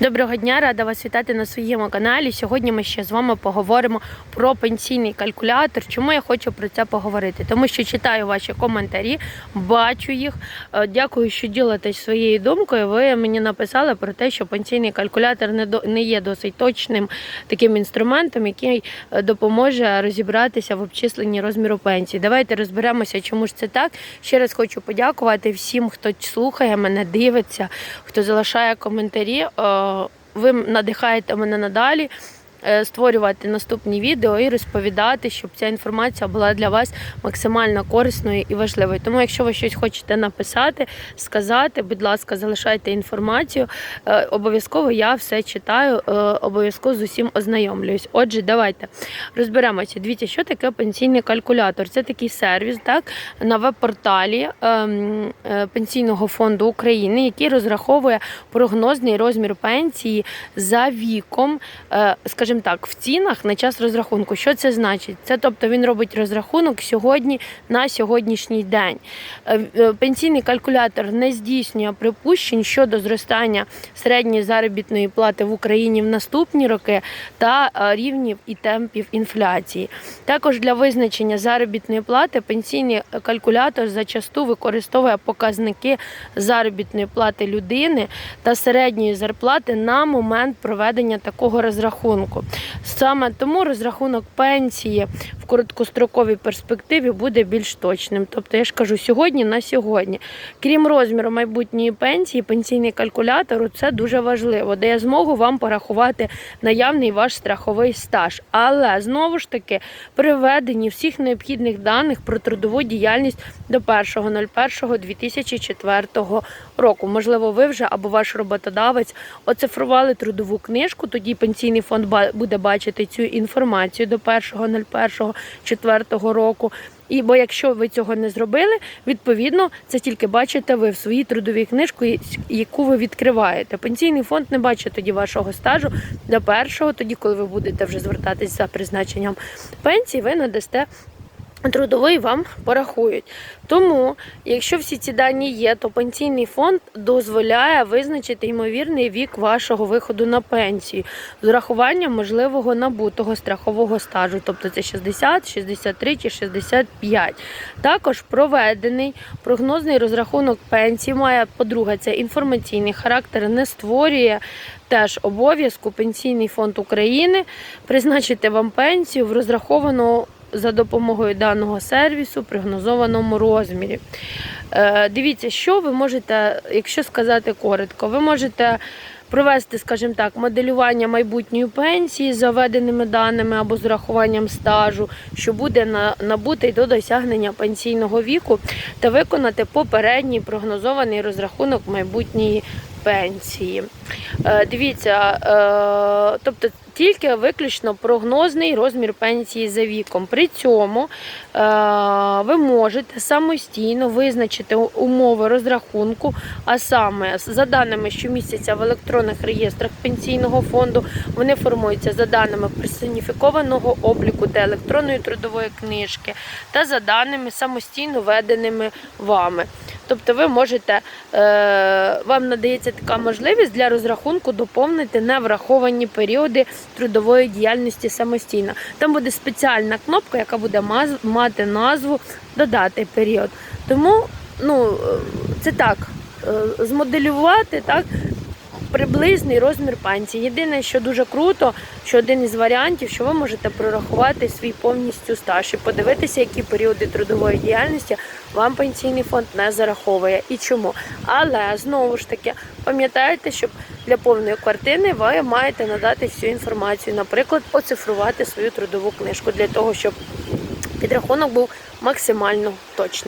Доброго дня, рада вас вітати на своєму каналі. Сьогодні ми ще з вами поговоримо про пенсійний калькулятор. Чому я хочу про це поговорити? Тому що читаю ваші коментарі, бачу їх. Е, Дякую, що ділитесь своєю думкою. Ви мені написали про те, що пенсійний калькулятор не є досить точним таким інструментом, який е, допоможе розібратися в обчисленні розміру пенсії. Давайте розберемося, чому ж це так. Ще раз хочу подякувати всім, хто слухає мене, дивиться, хто залишає коментарі. Ви надихаєте мене надалі. Е, Створювати наступні відео і розповідати, щоб ця інформація була для вас максимально корисною і важливою. Тому, якщо ви щось хочете написати, сказати, будь ласка, залишайте інформацію. Е, Обов'язково я все читаю, е, обов'язково з усім ознайомлююсь. Отже, давайте розберемося. Дивіться, що таке пенсійний калькулятор. Це такий сервіс, так на веб-порталі ем, Пенсійного фонду України, який розраховує прогнозний розмір пенсії за віком, е, скажімо так, в цінах на час розрахунку. Що це значить? Це тобто він робить розрахунок сьогодні на сьогоднішній день. Е, е, Пенсійний калькулятор не здійснює припущень щодо зростання середньої заробітної плати в Україні в наступні роки та е, рівнів і темпів інфляції. Також для визначення заробітної плати пенсійний калькулятор зачасту використовує показники заробітної плати людини та середньої зарплати на момент проведення такого розрахунку. Саме тому розрахунок пенсії в короткостроковій перспективі буде більш точним. Тобто, я ж кажу, сьогодні на сьогодні. Крім розміру майбутньої пенсії, пенсійний калькулятор це дуже важливо, дає змогу вам порахувати наявний ваш страховий стаж. Але знову ж таки при введенні всіх необхідних даних про трудову діяльність до 1.01.2004 року. Можливо, ви вже або ваш роботодавець оцифрували трудову книжку. Тоді пенсійний фонд ба- буде бачити цю інформацію до 1.01.2004 року. І бо якщо ви цього не зробили, відповідно це тільки бачите ви в своїй трудовій книжці, яку ви відкриваєте. Пенсійний фонд не бачить тоді вашого стажу до першого, тоді, коли ви будете вже звертатись за призначенням пенсії, ви надасте. Трудовий вам порахують. Тому, якщо всі ці дані є, то пенсійний фонд дозволяє визначити ймовірний вік вашого виходу на пенсію з урахуванням можливого набутого страхового стажу, тобто це 60, 63 чи 65. Також проведений прогнозний розрахунок пенсії має, по-друге, це інформаційний характер, не створює теж обов'язку Пенсійний фонд України призначити вам пенсію в розрахованому за допомогою даного сервісу в прогнозованому розмірі. Е, Дивіться, що ви можете, якщо сказати коротко, ви можете провести, скажімо так, моделювання майбутньої пенсії за введеними даними або з урахуванням стажу, що буде набутий до досягнення пенсійного віку, та виконати попередній прогнозований розрахунок майбутньої пенсії. Е, Дивіться, е, тобто тільки виключно прогнозний розмір пенсії за віком. При цьому е, ви можете самостійно визначити умови розрахунку, а саме за даними щомісяця в електронних реєстрах пенсійного фонду, вони формуються за даними персоніфікованого обліку та електронної трудової книжки, та за даними самостійно веденими вами. Тобто ви можете, е, вам надається така можливість для розрахунку доповнити невраховані періоди трудової діяльності самостійно. Там буде спеціальна кнопка, яка буде мати назву Додати період. Тому ну, е, це так, е, змоделювати так. Приблизний розмір пенсії. Єдине, що дуже круто, що один із варіантів, що ви можете прорахувати свій повністю стаж і подивитися, які періоди трудової діяльності вам пенсійний фонд не зараховує і чому. Але знову ж таки пам'ятайте, що для повної картини ви маєте надати всю інформацію, наприклад, оцифрувати свою трудову книжку для того, щоб підрахунок був максимально точний.